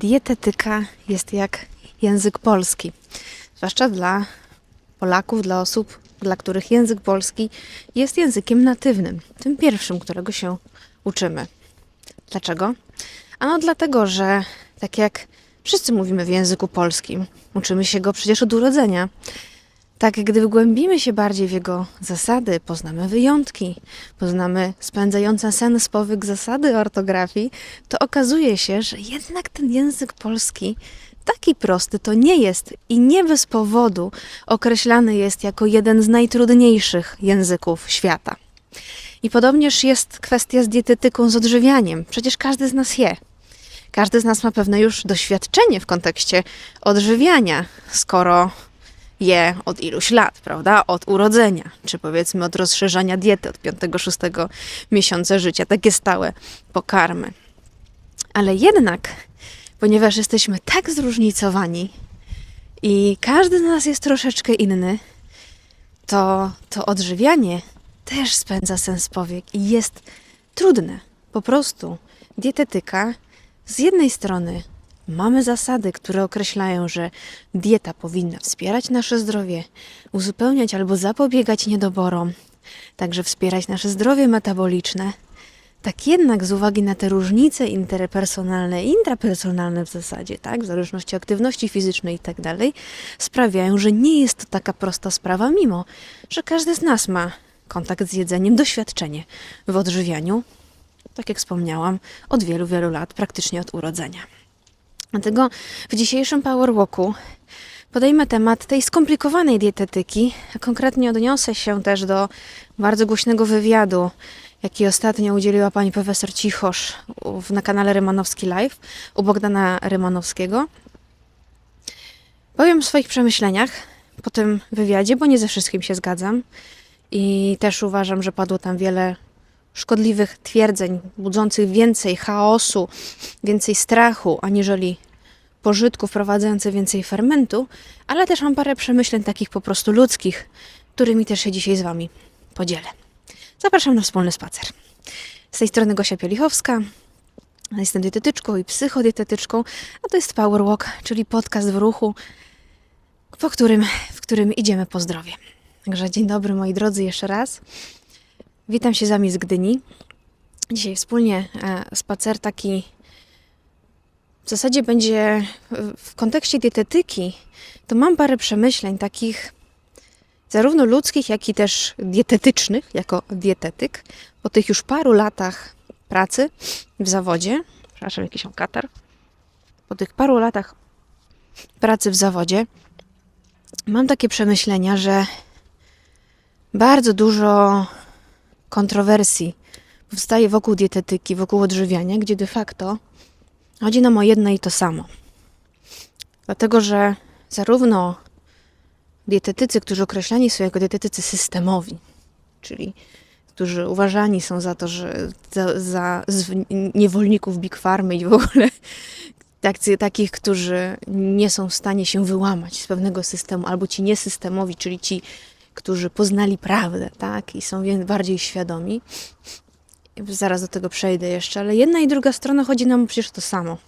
dietetyka jest jak język polski, zwłaszcza dla Polaków, dla osób, dla których język polski jest językiem natywnym, tym pierwszym, którego się uczymy. Dlaczego? Ano dlatego, że tak jak wszyscy mówimy w języku polskim, uczymy się go przecież od urodzenia. Tak, gdy wgłębimy się bardziej w jego zasady, poznamy wyjątki, poznamy spędzające sens powyk zasady ortografii, to okazuje się, że jednak ten język polski taki prosty to nie jest i nie bez powodu określany jest jako jeden z najtrudniejszych języków świata. I podobnież jest kwestia z dietetyką, z odżywianiem. Przecież każdy z nas je. Każdy z nas ma pewne już doświadczenie w kontekście odżywiania, skoro je od iluś lat, prawda? Od urodzenia, czy powiedzmy od rozszerzania diety od 5-6 miesiąca życia, takie stałe pokarmy. Ale jednak, ponieważ jesteśmy tak zróżnicowani i każdy z nas jest troszeczkę inny, to to odżywianie też spędza sens powiek i jest trudne. Po prostu dietetyka z jednej strony mamy zasady, które określają, że dieta powinna wspierać nasze zdrowie, uzupełniać albo zapobiegać niedoborom, także wspierać nasze zdrowie metaboliczne. Tak jednak z uwagi na te różnice interpersonalne i intrapersonalne w zasadzie, tak, w zależności od aktywności fizycznej i tak sprawiają, że nie jest to taka prosta sprawa, mimo że każdy z nas ma kontakt z jedzeniem, doświadczenie w odżywianiu, tak jak wspomniałam, od wielu, wielu lat, praktycznie od urodzenia. Dlatego w dzisiejszym Power Walku podejmę temat tej skomplikowanej dietetyki. a Konkretnie odniosę się też do bardzo głośnego wywiadu, jaki ostatnio udzieliła pani profesor Cichosz na kanale Rymanowski Live u Bogdana Rymanowskiego. Powiem o swoich przemyśleniach po tym wywiadzie, bo nie ze wszystkim się zgadzam. I też uważam, że padło tam wiele szkodliwych twierdzeń, budzących więcej chaosu, więcej strachu, aniżeli pożytku, wprowadzających więcej fermentu, ale też mam parę przemyśleń takich po prostu ludzkich, którymi też się dzisiaj z Wami podzielę. Zapraszam na wspólny spacer. Z tej strony Gosia Pielichowska. Jestem dietetyczką i psychodietetyczką, a to jest Power Walk, czyli podcast w ruchu, po którym, w którym idziemy po zdrowie. Także dzień dobry moi drodzy jeszcze raz. Witam się z Wami z Gdyni. Dzisiaj wspólnie e, spacer taki w zasadzie będzie w kontekście dietetyki, to mam parę przemyśleń takich zarówno ludzkich, jak i też dietetycznych, jako dietetyk, po tych już paru latach pracy w zawodzie, przepraszam, jakiś mam katar, po tych paru latach pracy w zawodzie, mam takie przemyślenia, że bardzo dużo kontrowersji powstaje wokół dietetyki, wokół odżywiania, gdzie de facto chodzi nam o jedno i to samo. Dlatego, że zarówno dietetycy, którzy określani są jako dietetycy systemowi, czyli którzy uważani są za to, że za, za niewolników Big Farmy i w ogóle tacy, takich, którzy nie są w stanie się wyłamać z pewnego systemu, albo ci niesystemowi, czyli ci, którzy poznali prawdę, tak, i są bardziej świadomi. Zaraz do tego przejdę jeszcze, ale jedna i druga strona chodzi nam przecież o to samo.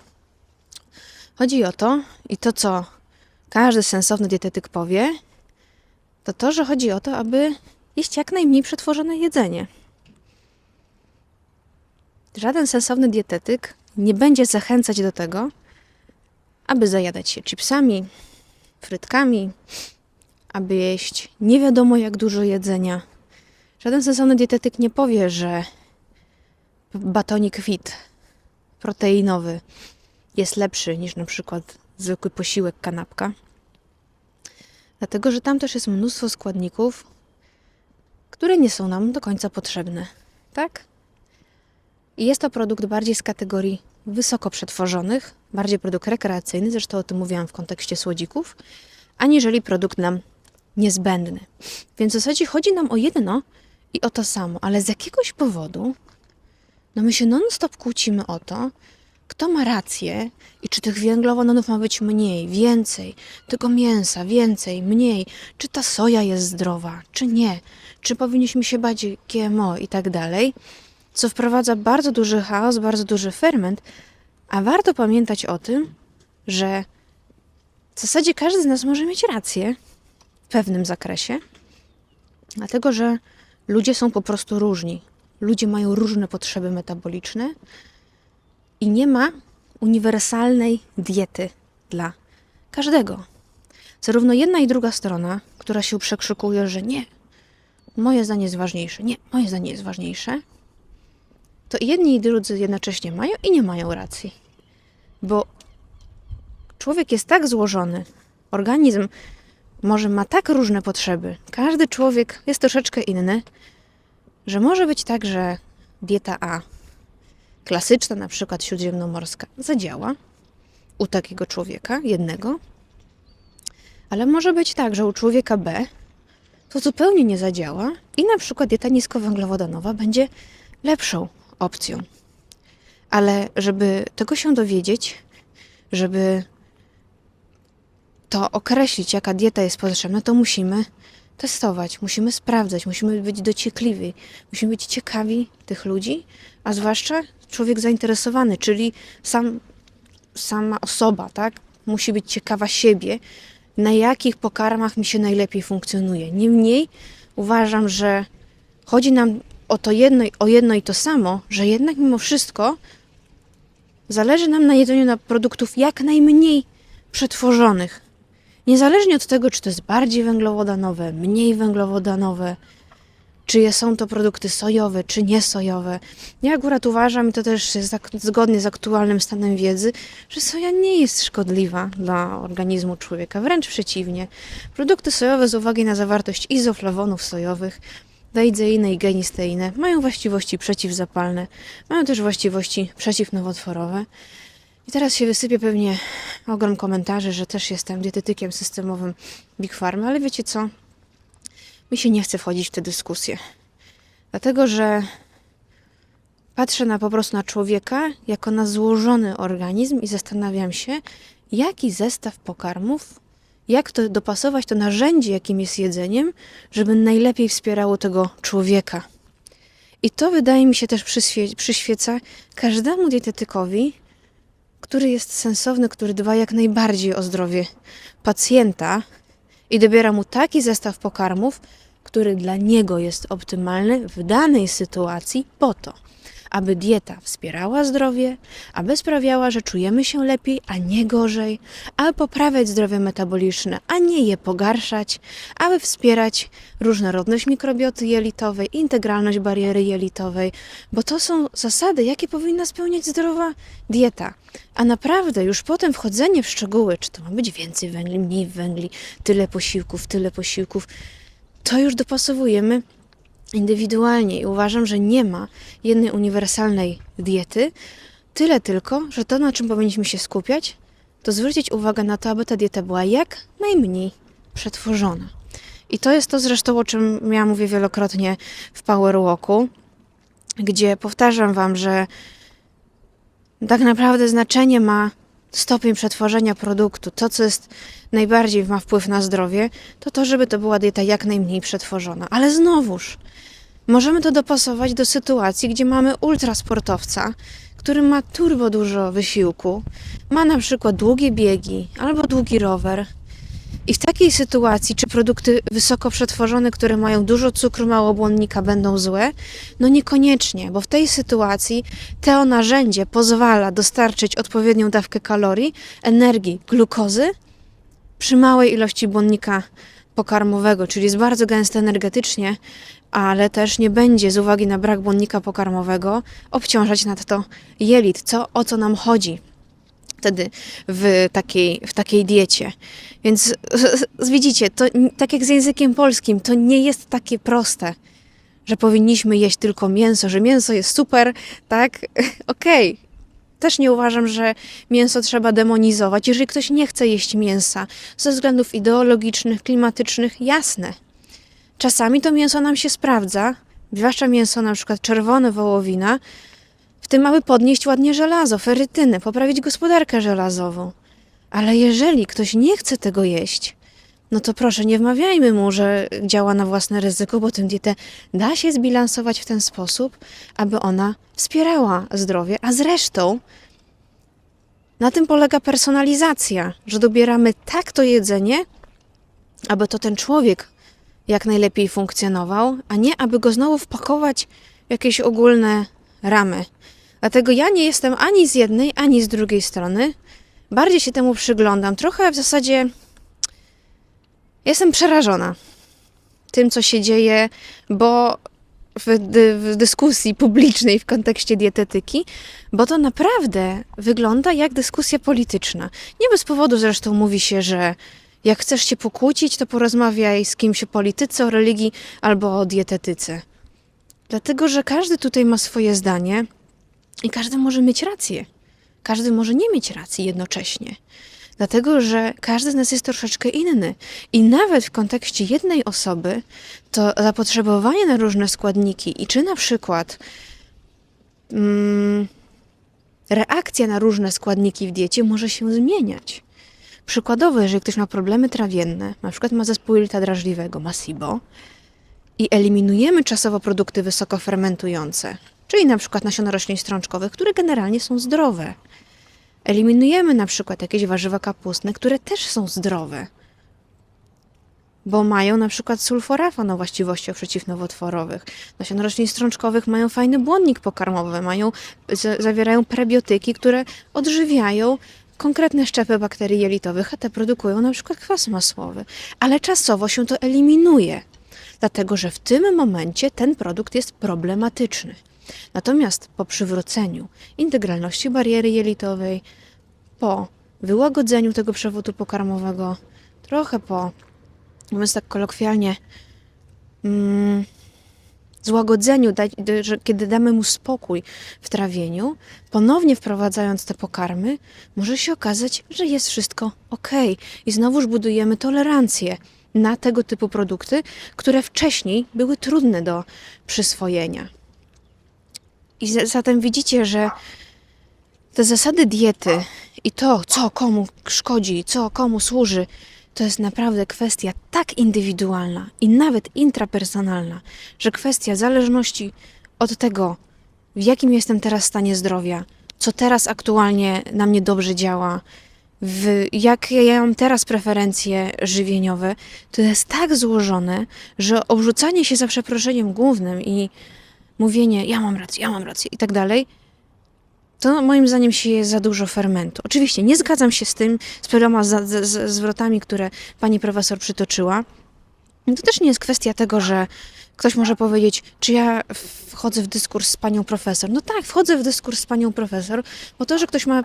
Chodzi o to, i to co każdy sensowny dietetyk powie, to to, że chodzi o to, aby jeść jak najmniej przetworzone jedzenie. Żaden sensowny dietetyk nie będzie zachęcać do tego, aby zajadać się chipsami, frytkami, aby jeść nie wiadomo jak dużo jedzenia. Żaden sensowny dietetyk nie powie, że batonik fit proteinowy jest lepszy niż na przykład zwykły posiłek kanapka. Dlatego, że tam też jest mnóstwo składników, które nie są nam do końca potrzebne. Tak? I jest to produkt bardziej z kategorii wysoko przetworzonych, bardziej produkt rekreacyjny, zresztą o tym mówiłam w kontekście słodzików, aniżeli produkt nam niezbędny. Więc w zasadzie chodzi nam o jedno i o to samo, ale z jakiegoś powodu no my się non-stop kłócimy o to, kto ma rację i czy tych węglowodanów ma być mniej, więcej, tego mięsa, więcej, mniej, czy ta soja jest zdrowa, czy nie, czy powinniśmy się bać GMO i tak dalej, co wprowadza bardzo duży chaos, bardzo duży ferment, a warto pamiętać o tym, że w zasadzie każdy z nas może mieć rację w pewnym zakresie, dlatego że ludzie są po prostu różni. Ludzie mają różne potrzeby metaboliczne i nie ma uniwersalnej diety dla każdego. Zarówno jedna i druga strona, która się przekrzykuje, że nie, moje zdanie jest ważniejsze, nie, moje zdanie jest ważniejsze, to jedni i drudzy jednocześnie mają i nie mają racji. Bo człowiek jest tak złożony, organizm może ma tak różne potrzeby, każdy człowiek jest troszeczkę inny, że może być tak, że dieta A, klasyczna na przykład śródziemnomorska, zadziała u takiego człowieka, jednego, ale może być tak, że u człowieka B to zupełnie nie zadziała i na przykład dieta niskowęglowodanowa będzie lepszą opcją. Ale żeby tego się dowiedzieć, żeby to określić, jaka dieta jest potrzebna, to musimy testować, musimy sprawdzać, musimy być dociekliwi, musimy być ciekawi tych ludzi, a zwłaszcza człowiek zainteresowany, czyli sam, sama osoba, tak? Musi być ciekawa siebie, na jakich pokarmach mi się najlepiej funkcjonuje. Niemniej uważam, że chodzi nam o to jedno, o jedno i to samo, że jednak mimo wszystko zależy nam na jedzeniu na produktów jak najmniej przetworzonych. Niezależnie od tego, czy to jest bardziej węglowodanowe, mniej węglowodanowe, czy są to produkty sojowe, czy niesojowe. Ja akurat uważam, i to też jest zgodnie z aktualnym stanem wiedzy, że soja nie jest szkodliwa dla organizmu człowieka, wręcz przeciwnie. Produkty sojowe z uwagi na zawartość izoflawonów sojowych, daidzeinę i genisteinę mają właściwości przeciwzapalne, mają też właściwości przeciwnowotworowe. Teraz się wysypie pewnie ogrom komentarzy, że też jestem dietetykiem systemowym Big Pharma, ale wiecie co? Mi się nie chce wchodzić w tę dyskusję. Dlatego, że patrzę na po prostu na człowieka jako na złożony organizm i zastanawiam się, jaki zestaw pokarmów, jak to dopasować to narzędzie, jakim jest jedzeniem, żeby najlepiej wspierało tego człowieka. I to wydaje mi się też przyświe- przyświeca każdemu dietetykowi, który jest sensowny, który dba jak najbardziej o zdrowie pacjenta i dobiera mu taki zestaw pokarmów, który dla niego jest optymalny w danej sytuacji po to, aby dieta wspierała zdrowie, aby sprawiała, że czujemy się lepiej, a nie gorzej, aby poprawiać zdrowie metaboliczne, a nie je pogarszać, aby wspierać różnorodność mikrobioty jelitowej, integralność bariery jelitowej, bo to są zasady, jakie powinna spełniać zdrowa dieta. A naprawdę już potem wchodzenie w szczegóły, czy to ma być więcej węgli, mniej węgli, tyle posiłków, tyle posiłków, to już dopasowujemy indywidualnie i uważam, że nie ma jednej uniwersalnej diety. Tyle tylko, że to, na czym powinniśmy się skupiać, to zwrócić uwagę na to, aby ta dieta była jak najmniej przetworzona. I to jest to zresztą, o czym ja mówię wielokrotnie w Power Walku, gdzie powtarzam Wam, że tak naprawdę znaczenie ma stopień przetworzenia produktu. To, co jest najbardziej ma wpływ na zdrowie, to to, żeby to była dieta jak najmniej przetworzona. Ale znowuż, możemy to dopasować do sytuacji, gdzie mamy ultrasportowca, który ma turbo dużo wysiłku, ma na przykład długie biegi albo długi rower. I w takiej sytuacji, czy produkty wysoko przetworzone, które mają dużo cukru, mało błonnika, będą złe? No niekoniecznie, bo w tej sytuacji to narzędzie pozwala dostarczyć odpowiednią dawkę kalorii, energii, glukozy przy małej ilości błonnika pokarmowego, czyli jest bardzo gęste energetycznie, ale też nie będzie z uwagi na brak błonnika pokarmowego obciążać nadto jelit, co, o co nam chodzi wtedy w takiej, w takiej diecie. Więc widzicie, to tak jak z językiem polskim, to nie jest takie proste, że powinniśmy jeść tylko mięso, że mięso jest super, tak? Okej. Też nie uważam, że mięso trzeba demonizować. Jeżeli ktoś nie chce jeść mięsa ze względów ideologicznych, klimatycznych, jasne. Czasami to mięso nam się sprawdza, zwłaszcza mięso na przykład czerwone wołowina, tym aby podnieść ładnie żelazo, ferytynę, poprawić gospodarkę żelazową. Ale jeżeli ktoś nie chce tego jeść, no to proszę, nie wmawiajmy mu, że działa na własne ryzyko, bo tę dietę da się zbilansować w ten sposób, aby ona wspierała zdrowie, a zresztą Na tym polega personalizacja, że dobieramy tak to jedzenie, aby to ten człowiek jak najlepiej funkcjonował, a nie aby go znowu wpakować w jakieś ogólne ramy. Dlatego ja nie jestem ani z jednej, ani z drugiej strony. Bardziej się temu przyglądam. Trochę w zasadzie jestem przerażona tym, co się dzieje, bo w, w dyskusji publicznej w kontekście dietetyki, bo to naprawdę wygląda jak dyskusja polityczna. Nie bez powodu zresztą mówi się, że jak chcesz się pokłócić, to porozmawiaj z kimś o polityce, o religii albo o dietetyce. Dlatego, że każdy tutaj ma swoje zdanie i każdy może mieć rację. Każdy może nie mieć racji jednocześnie. Dlatego, że każdy z nas jest troszeczkę inny. I nawet w kontekście jednej osoby, to zapotrzebowanie na różne składniki i czy na przykład mm, reakcja na różne składniki w diecie może się zmieniać. Przykładowo, jeżeli ktoś ma problemy trawienne, na przykład ma zespół jelita drażliwego, ma SIBO, i eliminujemy czasowo produkty wysoko fermentujące, czyli na przykład nasiona roślin strączkowych, które generalnie są zdrowe. Eliminujemy na przykład jakieś warzywa kapustne, które też są zdrowe, bo mają na przykład sulforafan o właściwościach przeciwnowotworowych. Nasiona roślin strączkowych mają fajny błonnik pokarmowy, mają, zawierają prebiotyki, które odżywiają konkretne szczepy bakterii jelitowych, a te produkują na przykład kwas masłowy. Ale czasowo się to eliminuje, dlatego że w tym momencie ten produkt jest problematyczny. Natomiast po przywróceniu integralności bariery jelitowej, po wyłagodzeniu tego przewodu pokarmowego, trochę po, mówiąc tak kolokwialnie, mm, złagodzeniu, kiedy damy mu spokój w trawieniu, ponownie wprowadzając te pokarmy, może się okazać, że jest wszystko ok. I znowuż budujemy tolerancję na tego typu produkty, które wcześniej były trudne do przyswojenia. I za- zatem widzicie, że te zasady diety i to, co komu szkodzi, co komu służy, to jest naprawdę kwestia tak indywidualna i nawet intrapersonalna, że kwestia zależności od tego, w jakim jestem teraz stanie zdrowia, co teraz aktualnie na mnie dobrze działa, w, jakie ja mam teraz preferencje żywieniowe, to jest tak złożone, że obrzucanie się za przeproszeniem głównym i mówienie, ja mam rację, ja mam rację i tak dalej, to moim zdaniem sieje za dużo fermentu. Oczywiście nie zgadzam się z tym, z wieloma zwrotami, które pani profesor przytoczyła. To też nie jest kwestia tego, że ktoś może powiedzieć, czy ja wchodzę w dyskurs z panią profesor. No tak, wchodzę w dyskurs z panią profesor, bo to, że ktoś ma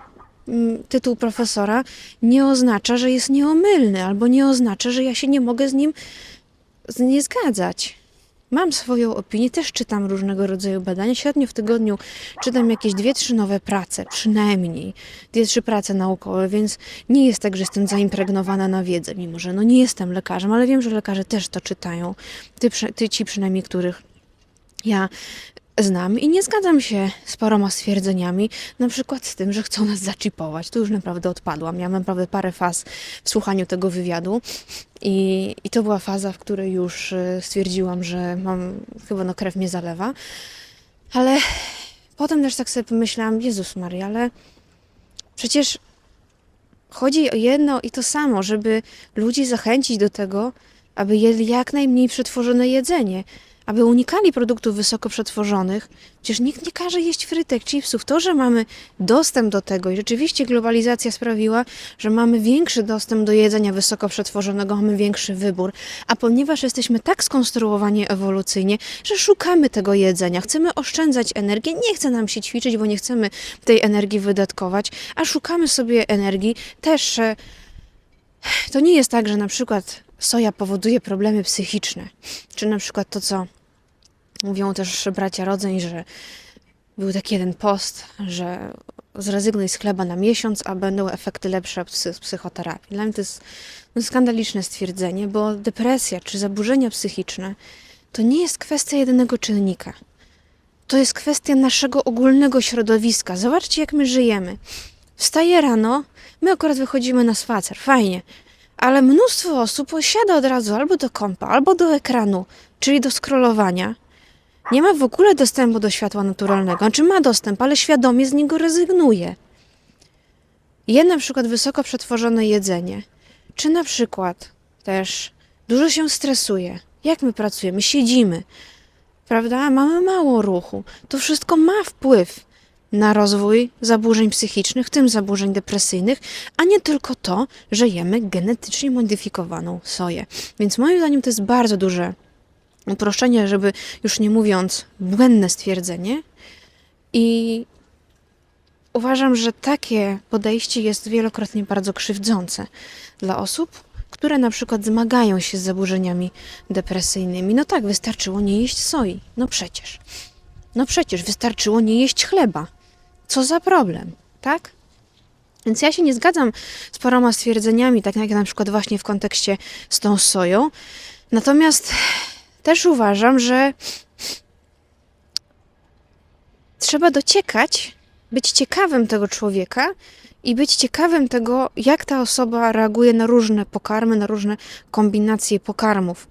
mm, tytuł profesora, nie oznacza, że jest nieomylny, albo nie oznacza, że ja się nie mogę z nim nie zgadzać. Mam swoją opinię, też czytam różnego rodzaju badania. Średnio w tygodniu czytam jakieś dwie, trzy nowe prace, przynajmniej dwie, trzy prace naukowe, więc nie jest tak, że jestem zaimpregnowana na wiedzę, mimo że no nie jestem lekarzem, ale wiem, że lekarze też to czytają. Ty, ci przynajmniej, których ja znam i nie zgadzam się z paroma stwierdzeniami, na przykład z tym, że chcą nas zaczipować. Tu już naprawdę odpadłam. Miałam naprawdę parę faz w słuchaniu tego wywiadu i, i to była faza, w której już y, stwierdziłam, że mam, chyba no krew mnie zalewa. Ale potem też tak sobie pomyślałam, Jezus Maria, ale przecież chodzi o jedno i to samo, żeby ludzi zachęcić do tego, aby jedli jak najmniej przetworzone jedzenie, aby unikali produktów wysoko przetworzonych. Przecież nikt nie każe jeść frytek, chipsów. To, że mamy dostęp do tego i rzeczywiście globalizacja sprawiła, że mamy większy dostęp do jedzenia wysoko przetworzonego, mamy większy wybór. A ponieważ jesteśmy tak skonstruowani ewolucyjnie, że szukamy tego jedzenia, chcemy oszczędzać energię, nie chce nam się ćwiczyć, bo nie chcemy tej energii wydatkować, a szukamy sobie energii też. e, To nie jest tak, że na przykład soja powoduje problemy psychiczne, czy na przykład to, co mówią też bracia rodzeń, że był taki jeden post, że zrezygnuj z chleba na miesiąc, a będą efekty lepsze z psychoterapii. Dla mnie to jest skandaliczne stwierdzenie, bo depresja czy zaburzenia psychiczne to nie jest kwestia jedynego czynnika. To jest kwestia naszego ogólnego środowiska. Zobaczcie, jak my żyjemy. Wstaję rano, my akurat wychodzimy na spacer, fajnie, ale mnóstwo osób siada od razu albo do kompa, albo do ekranu, czyli do scrollowania. Nie ma w ogóle dostępu do światła naturalnego. Znaczy ma dostęp, ale świadomie z niego rezygnuje. je na przykład wysoko przetworzone jedzenie, czy na przykład też dużo się stresuje, jak my pracujemy, siedzimy, prawda? Mamy mało ruchu. To wszystko ma wpływ na rozwój zaburzeń psychicznych, w tym zaburzeń depresyjnych, a nie tylko to, że jemy genetycznie modyfikowaną soję. Więc moim zdaniem to jest bardzo duże uproszczenie, żeby już nie mówiąc błędne stwierdzenie. I uważam, że takie podejście jest wielokrotnie bardzo krzywdzące dla osób, które na przykład zmagają się z zaburzeniami depresyjnymi. No tak, wystarczyło nie jeść soi. No przecież. No przecież wystarczyło nie jeść chleba. Co za problem, tak? Więc ja się nie zgadzam z paroma stwierdzeniami, tak jak na przykład właśnie w kontekście z tą soją. Natomiast też uważam, że trzeba dociekać, być ciekawym tego człowieka i być ciekawym tego, jak ta osoba reaguje na różne pokarmy, na różne kombinacje pokarmów.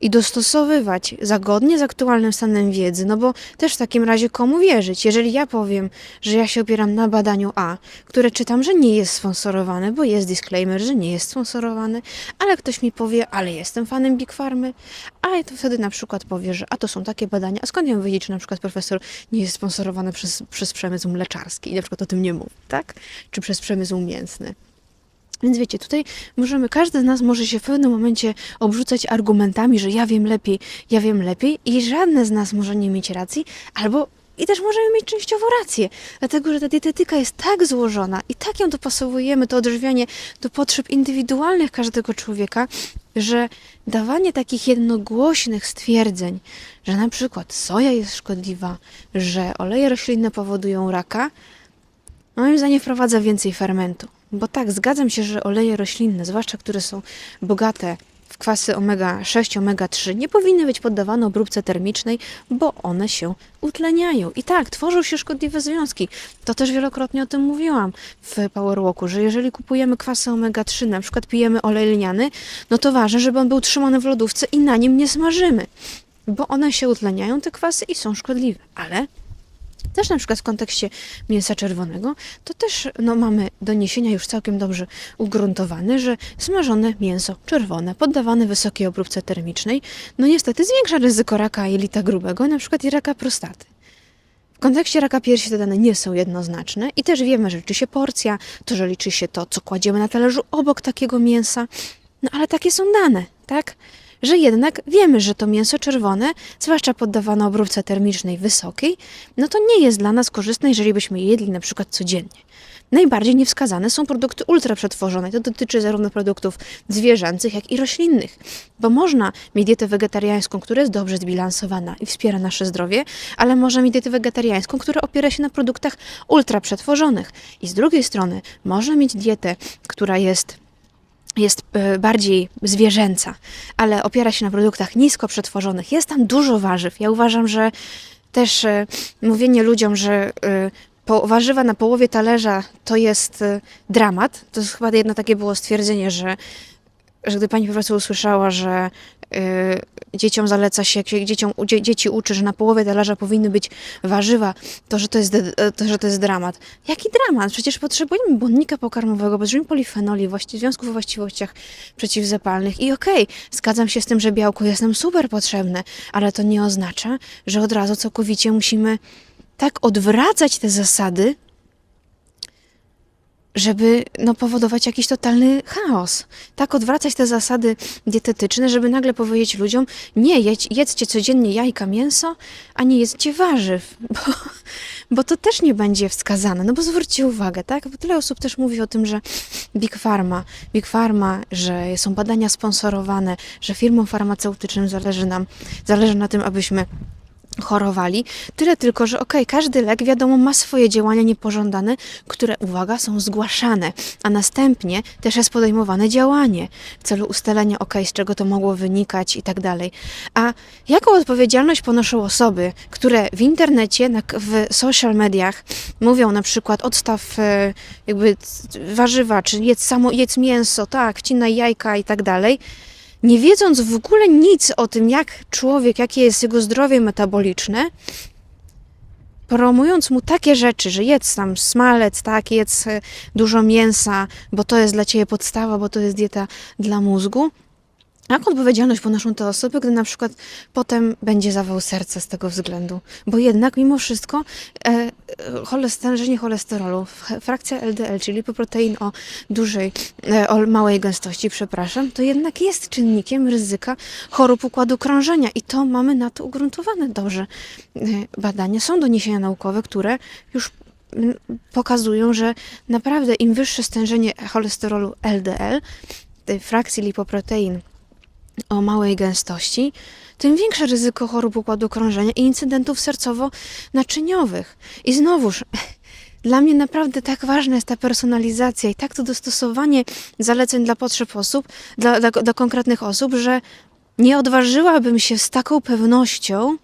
I dostosowywać zagodnie z aktualnym stanem wiedzy, no bo też w takim razie komu wierzyć? Jeżeli ja powiem, że ja się opieram na badaniu A, które czytam, że nie jest sponsorowane, bo jest disclaimer, że nie jest sponsorowane, ale ktoś mi powie, ale jestem fanem Big Farmy, a to wtedy na przykład powie, że a to są takie badania, a skąd ja mam wiedzieć, czy na przykład profesor nie jest sponsorowany przez, przez przemysł mleczarski i na przykład o tym nie mówi, tak? Czy przez przemysł mięsny. Więc wiecie, tutaj możemy, każdy z nas może się w pewnym momencie obrzucać argumentami, że ja wiem lepiej, ja wiem lepiej i żadne z nas może nie mieć racji, albo i też możemy mieć częściowo rację, dlatego że ta dietetyka jest tak złożona i tak ją dopasowujemy, to odżywianie do potrzeb indywidualnych każdego człowieka, że dawanie takich jednogłośnych stwierdzeń, że na przykład soja jest szkodliwa, że oleje roślinne powodują raka, moim zdaniem wprowadza więcej fermentu. Bo tak, zgadzam się, że oleje roślinne, zwłaszcza które są bogate w kwasy omega-6, omega-3, nie powinny być poddawane obróbce termicznej, bo one się utleniają. I tak, tworzą się szkodliwe związki. To też wielokrotnie o tym mówiłam w Powerwalku, że jeżeli kupujemy kwasy omega-3, na przykład pijemy olej lniany, no to ważne, żeby on był trzymany w lodówce i na nim nie smażymy, bo one się utleniają, te kwasy, i są szkodliwe. Ale też na przykład w kontekście mięsa czerwonego, to też no, mamy doniesienia już całkiem dobrze ugruntowane, że smażone mięso czerwone, poddawane wysokiej obróbce termicznej, no niestety zwiększa ryzyko raka jelita grubego, na przykład i raka prostaty. W kontekście raka piersi te dane nie są jednoznaczne i też wiemy, że liczy się porcja, to, że liczy się to, co kładziemy na talerzu obok takiego mięsa, no ale takie są dane, tak? Że jednak wiemy, że to mięso czerwone, zwłaszcza poddawane obróbce termicznej wysokiej, no to nie jest dla nas korzystne, jeżeli byśmy je jedli na przykład codziennie. Najbardziej niewskazane są produkty ultraprzetworzone. To dotyczy zarówno produktów zwierzęcych, jak i roślinnych. Bo można mieć dietę wegetariańską, która jest dobrze zbilansowana i wspiera nasze zdrowie, ale można mieć dietę wegetariańską, która opiera się na produktach ultraprzetworzonych. I z drugiej strony można mieć dietę, która jest jest e, bardziej zwierzęca, ale opiera się na produktach nisko przetworzonych. Jest tam dużo warzyw. Ja uważam, że też e, mówienie ludziom, że e, po, warzywa na połowie talerza to jest dramat. To jest chyba jedno takie było stwierdzenie, że, że gdy pani profesor usłyszała, że dzieciom zaleca się, jak się dzieciom, dzie, dzieci uczy, że na połowie talerza powinny być warzywa, to że to, jest, to, że to jest dramat. Jaki dramat? Przecież potrzebujemy błonnika pokarmowego, potrzebujemy polifenoli, właści, związków o właściwościach przeciwzapalnych. I okej, okay, zgadzam się z tym, że białko jest nam super potrzebne, ale to nie oznacza, że od razu całkowicie musimy tak odwracać te zasady, żeby no, powodować jakiś totalny chaos. Tak odwracać te zasady dietetyczne, żeby nagle powiedzieć ludziom, nie, jedz, jedzcie codziennie jajka, mięso, a nie jedzcie warzyw, bo, bo to też nie będzie wskazane. No bo zwróćcie uwagę, tak? Bo tyle osób też mówi o tym, że Big Pharma, Big Pharma, że są badania sponsorowane, że firmom farmaceutycznym zależy nam, zależy na tym, abyśmy chorowali. Tyle tylko, że okej, okay, każdy lek, wiadomo, ma swoje działania niepożądane, które, uwaga, są zgłaszane, a następnie też jest podejmowane działanie w celu ustalenia, okej, okay, z czego to mogło wynikać i tak dalej. A jaką odpowiedzialność ponoszą osoby, które w internecie, w social mediach mówią na przykład odstaw e, jakby warzywa, czy jedz, samo, jedz mięso, tak, wcinaj jajka i tak dalej, nie wiedząc w ogóle nic o tym, jak człowiek, jakie jest jego zdrowie metaboliczne, promując mu takie rzeczy, że jedz tam smalec, tak, jedz e, dużo mięsa, bo to jest dla ciebie podstawa, bo to jest dieta dla mózgu, jak odpowiedzialność ponoszą te osoby, gdy na przykład potem będzie zawał serca z tego względu? Bo jednak mimo wszystko e, e, cholest- stężenie cholesterolu, frakcja LDL, czyli lipoprotein o dużej, e, o małej gęstości, przepraszam, to jednak jest czynnikiem ryzyka chorób układu krążenia i to mamy na to ugruntowane dobrze. E, badania, są doniesienia naukowe, które już pokazują, że naprawdę im wyższe stężenie cholesterolu LDL, tej frakcji lipoprotein o małej gęstości, tym większe ryzyko chorób układu krążenia i incydentów sercowo-naczyniowych. I znowuż, dla mnie naprawdę tak ważna jest ta personalizacja i tak to dostosowanie zaleceń dla potrzeb osób, dla, dla, dla konkretnych osób, że nie odważyłabym się z taką pewnością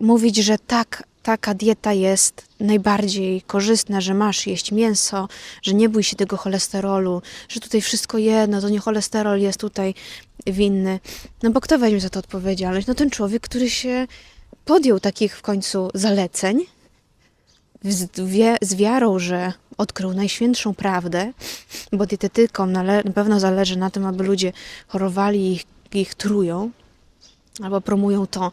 mówić, że tak, taka dieta jest najbardziej korzystna, że masz jeść mięso, że nie bój się tego cholesterolu, że tutaj wszystko jedno, to nie cholesterol jest tutaj winny. No bo kto weźmie za to odpowiedzialność? No ten człowiek, który się podjął takich w końcu zaleceń, z, wiarą, że odkrył najświętszą prawdę, bo dietetykom na pewno zależy na tym, aby ludzie chorowali i ich, ich trują, albo promują to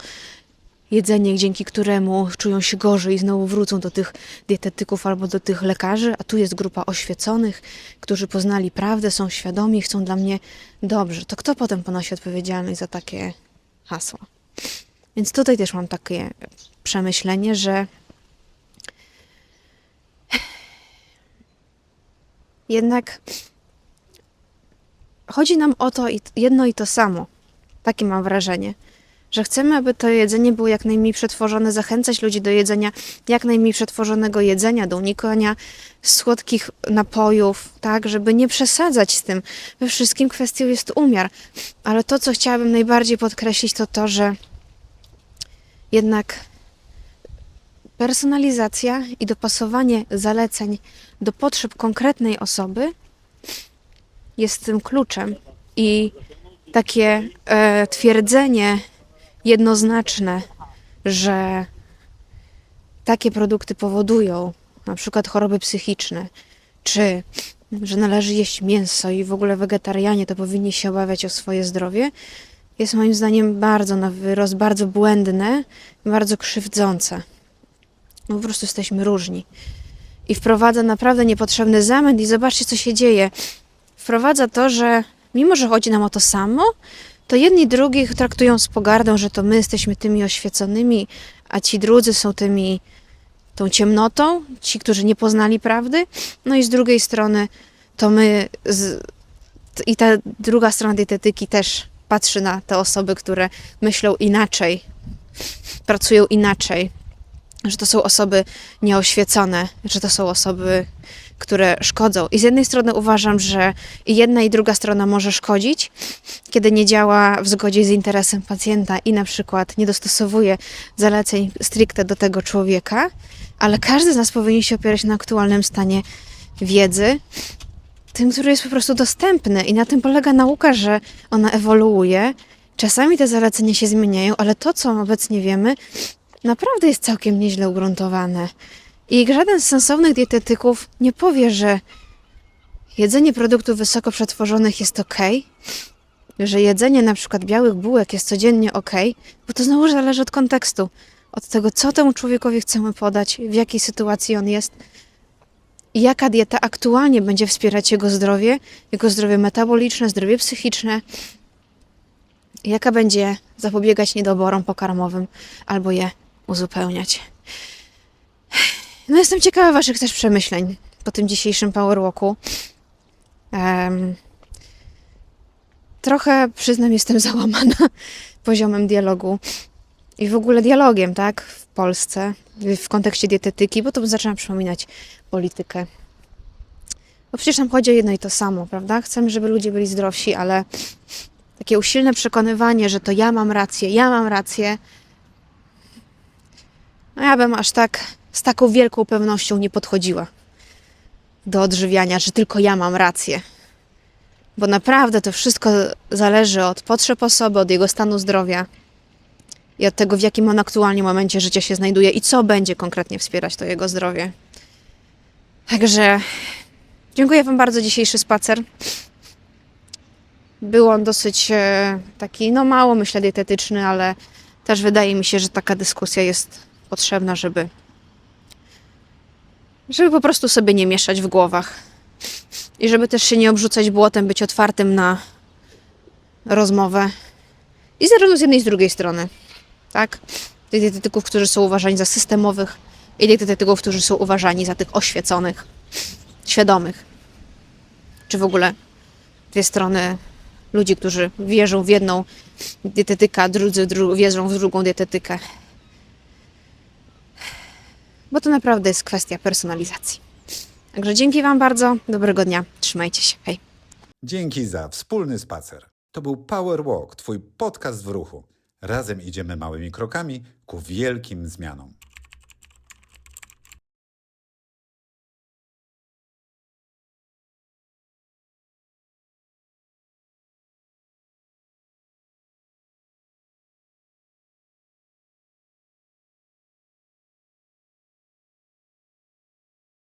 jedzenie, dzięki któremu czują się gorzej i znowu wrócą do tych dietetyków albo do tych lekarzy, a tu jest grupa oświeconych, którzy poznali prawdę, są świadomi, chcą dla mnie dobrze. To kto potem ponosi odpowiedzialność za takie hasła? Więc tutaj też mam takie przemyślenie, że jednak chodzi nam o to jedno i to samo. Takie mam wrażenie że chcemy, aby to jedzenie było jak najmniej przetworzone, zachęcać ludzi do jedzenia jak najmniej przetworzonego jedzenia, do unikania słodkich napojów, tak, żeby nie przesadzać z tym. We wszystkim kwestią jest umiar. Ale to, co chciałabym najbardziej podkreślić, to to, że jednak personalizacja i dopasowanie zaleceń do potrzeb konkretnej osoby jest tym kluczem. I takie e, twierdzenie jednoznaczne, że takie produkty powodują na przykład choroby psychiczne, czy że należy jeść mięso i w ogóle wegetarianie to powinni się obawiać o swoje zdrowie, jest moim zdaniem bardzo na wyrost, bardzo błędne, bardzo krzywdzące. No po prostu jesteśmy różni. I wprowadza naprawdę niepotrzebny zamęt i zobaczcie, co się dzieje. Wprowadza to, że mimo, że chodzi nam o to samo, to jedni drugich traktują z pogardą, że to my jesteśmy tymi oświeconymi, a ci drudzy są tymi tą ciemnotą, ci, którzy nie poznali prawdy. No i z drugiej strony to my z, i ta druga strona dietetyki też patrzy na te osoby, które myślą inaczej, pracują inaczej, że to są osoby nieoświecone, że to są osoby, które szkodzą. I z jednej strony uważam, że jedna i druga strona może szkodzić, kiedy nie działa w zgodzie z interesem pacjenta i na przykład nie dostosowuje zaleceń stricte do tego człowieka, ale każdy z nas powinien się opierać na aktualnym stanie wiedzy, tym, który jest po prostu dostępny i na tym polega nauka, że ona ewoluuje. Czasami te zalecenia się zmieniają, ale to, co obecnie wiemy, naprawdę jest całkiem nieźle ugruntowane. I żaden z sensownych dietetyków nie powie, że jedzenie produktów wysoko przetworzonych jest ok, że jedzenie na przykład białych bułek jest codziennie ok, bo to znowu zależy od kontekstu, od tego, co temu człowiekowi chcemy podać, w jakiej sytuacji on jest i jaka dieta aktualnie będzie wspierać jego zdrowie, jego zdrowie metaboliczne, zdrowie psychiczne, jaka będzie zapobiegać niedoborom pokarmowym albo je uzupełniać. No jestem ciekawa Waszych też przemyśleń po tym dzisiejszym Powerwalku. Um, trochę, przyznam, jestem załamana poziomem dialogu i w ogóle dialogiem, tak, w Polsce, w kontekście dietetyki, bo to zaczyna przypominać politykę. Bo przecież nam chodzi o jedno i to samo, prawda? Chcemy, żeby ludzie byli zdrowsi, ale takie usilne przekonywanie, że to ja mam rację, ja mam rację, no ja bym aż tak z taką wielką pewnością nie podchodziła do odżywiania, że tylko ja mam rację. Bo naprawdę to wszystko zależy od potrzeb osoby, od jego stanu zdrowia. i od tego, w jakim on aktualnie momencie życia się znajduje i co będzie konkretnie wspierać to jego zdrowie. Także dziękuję Wam bardzo dzisiejszy spacer. Był on dosyć e, taki, no mało myślę dietetyczny, ale też wydaje mi się, że taka dyskusja jest potrzebna, żeby, żeby po prostu sobie nie mieszać w głowach. I żeby też się nie obrzucać błotem, być otwartym na rozmowę. I zarówno z jednej i z drugiej strony. Tak? Tych dietetyków, którzy są uważani za systemowych i dietetyków, którzy są uważani za tych oświeconych, świadomych. Czy w ogóle dwie strony ludzi, którzy wierzą w jedną dietetykę, drudzy dru- wierzą w drugą dietetykę. Bo to naprawdę jest kwestia personalizacji. Także dzięki Wam bardzo, dobrego dnia, trzymajcie się, hej. Dzięki za wspólny spacer. To był Power Walk, Twój podcast w ruchu. Razem idziemy małymi krokami ku wielkim zmianom.